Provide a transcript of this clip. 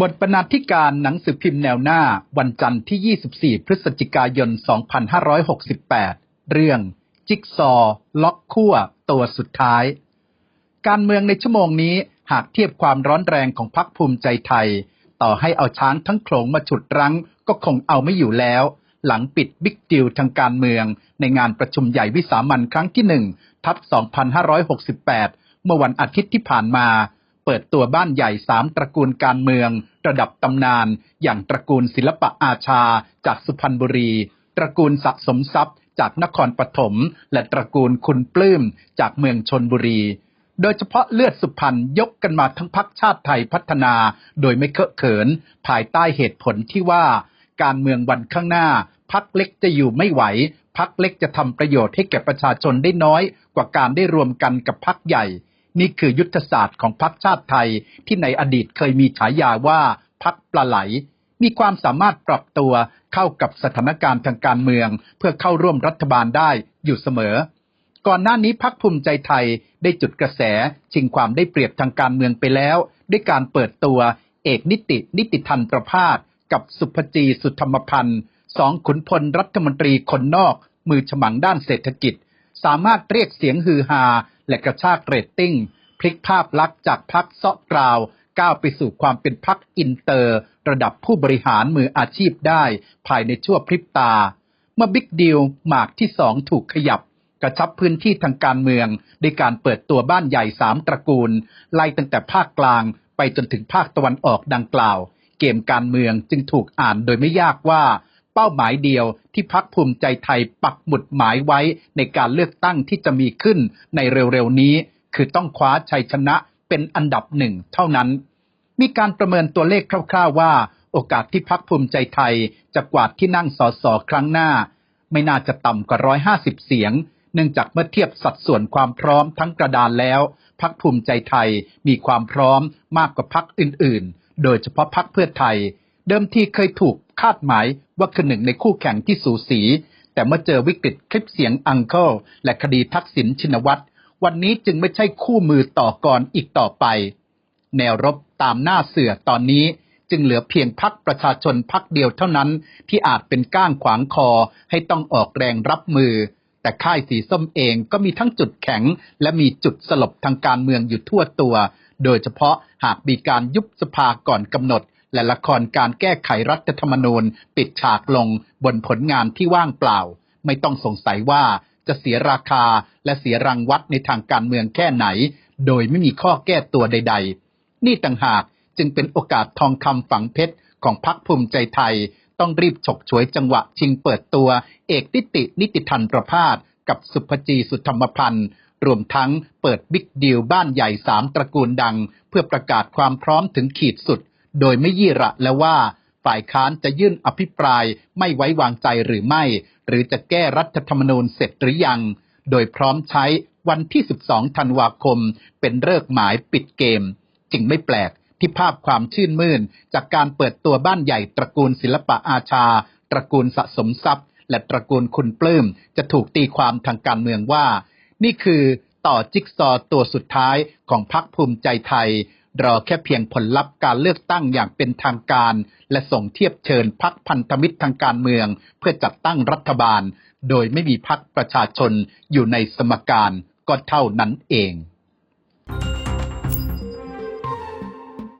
บทบรรณาธิการหนังสือพิมพ์แนวหน้าวันจันทร์ที่ 24 พฤศจิกายน 2568 เรื่อง จิ๊กซอ ล็อกขั้วตัวสุดท้าย การเมืองในชั่วโมงนี้หากเทียบความร้อนแรงของพรรคภูมิใจไทย ต่อให้เอาช้างทั้งโขลงมาฉุดรั้ง ก็คงเอาไม่อยู่แล้ว หลังปิดบิ๊กดิวทางการเมือง ในงานประชุมใหญ่วิสามันครั้งที่หนึ่งทับ 2568 เมื่อวันอาทิตย์ที่ผ่านมา เปิดตัวบ้านใหญ่สามตระกูลการเมือง ระดับตำนาน อย่างตระกูลศิลปะอาชา จากสุพรรณบุรี ตระกูลสะสมทรัพย์ จากนครปฐมและตระกูลคุณปลื้มจากเมืองชนบุรี โดยเฉพาะเลือดสุพรรณยกกันมาทั้งพักชาติไทยพัฒนา โดยไม่เคอะเขิน ภายใต้เหตุผลที่ว่า การเมืองวันข้างหน้าพักเล็กจะอยู่ไม่ไหวพักเล็กจะทำประโยชน์ให้แก่ประชาชนได้น้อยกว่าการได้รวมกันกับพักใหญ่ นี่คือยุทธศาสตร์ของพรรคชาติไทยที่ในอดีตเคยมีฉายาว่าพักปลาไหล มีความสามารถปรับตัวเข้ากับสถานการณ์ทางการเมือง เพื่อเข้าร่วมรัฐบาลได้อยู่เสมอ ก่อนหน้านี้พักภูมิใจไทยได้จุดกระแสชิงความได้เปรียบทางการเมืองไปแล้ว ด้วยการเปิดตัว เอกนิติ นิติทันประพาสกับสุภจีสุธรรมพันธ์สองขุนพลรัฐมนตรีคนนอก มือฉมังด้านเศรษฐกิจ สามารถเรียกเสียงฮือฮา และกระชากเรตติ้ง พลิกภาพลักษณ์จากพักเซาะกราว ก้าวไปสู่ความเป็นพักอินเตอร์ ระดับผู้บริหารมืออาชีพได้ ภายในชั่วพริบตา เมื่อบิ๊กดีลหมากที่สองถูกขยับกระชับพื้นที่ทางการเมืองด้วยการเปิดตัวบ้านใหญ่สามตระกูล ไล่ตั้งแต่ภาคกลางไปจนถึงภาคตะวันออกดังกล่าว เกมการเมืองจึงถูกอ่านโดยไม่ยากว่า เป้าหมายเดียวที่พักภูมิใจไทยปักหมุดหมายไว้ในการเลือกตั้งที่จะมีขึ้นในเร็วๆนี้ คือต้องคว้าชัยชนะเป็นอันดับหนึ่งเท่านั้น มีการประเมินตัวเลขคร่าวๆว่า โอกาสที่พักภูมิใจไทยจะกวาดที่นั่งสสครั้งหน้า ไม่น่าจะต่ำกว่า150เสียง เนื่องจากเมื่อเทียบสัดส่วนความพร้อมทั้งกระดานแล้ว พักภูมิใจไทยมีความพร้อมมากกว่าพักอื่นๆ โดยเฉพาะพักเพื่อไทย เดิมทีเคยถูก คาดหมายว่าคือหนึ่งในคู่แข่งที่สูสี แต่เมื่อเจอวิกฤตคลิปเสียงอังเคิลและคดีทักษิณชินวัตรวันนี้จึงไม่ใช่คู่มือต่อกรอีกต่อไป แนวรบตามหน้าเสือตอนนี้จึงเหลือเพียงพักประชาชนพักเดียวเท่านั้น ที่อาจเป็นก้างขวางคอให้ต้องออกแรงรับมือ แต่ค่ายสีส้มเองก็มีทั้งจุดแข็ง และมีจุดสลบทางการเมืองอยู่ทั่วตัว โดยเฉพาะหากมีการยุบสภาก่อนกำหนด และละครการแก้ไขรัฐธรรมนูญ ปิดฉากลงบนผลงานที่ว่างเปล่า ไม่ต้องสงสัยว่าจะเสียราคาและเสียรังวัดในทางการเมืองแค่ไหน โดยไม่มีข้อแก้ตัวใด ๆ นี่ต่างหากจึงเป็นโอกาสทองคำฝังเพชรของพรรคภูมิใจไทย ต้องรีบฉกฉวยจังหวะชิงเปิดตัว เอกนิตินิติทันประพาสกับสุภจีสุธรรมพันธ์รวมทั้งเปิดบิ๊กดีลบ้านใหญ่สามตระกูลดัง เพื่อประกาศความพร้อมถึงขีดสุด โดยไม่ยี่ระแล้วว่าฝ่ายค้านจะยื่นอภิปรายไม่ไว้วางใจหรือไม่ หรือจะแก้รัฐธรรมนูญเสร็จหรือยัง โดยพร้อมใช้วันที่ 12 ธันวาคม เป็นเลิกหมายปิดเกม จึงไม่แปลกที่ภาพความชื่นมื่น จากการเปิดตัวบ้านใหญ่ตระกูลศิลปะอาชา ตระกูลสะสมทรัพย์ และตระกูลคุณปลื้มจะถูกตีความทางการเมืองว่า นี่คือต่อจิ๊กซอตัวสุดท้ายของพรรคภูมิใจไทย รอแค่เพียงผลลัพธ์การเลือกตั้งอย่างเป็นทางการ และส่งเทียบเชิญพักพันธมิตรทางการเมือง เพื่อจัดตั้งรัฐบาล โดยไม่มีพักประชาชนอยู่ในสมการก็เท่านั้นเอง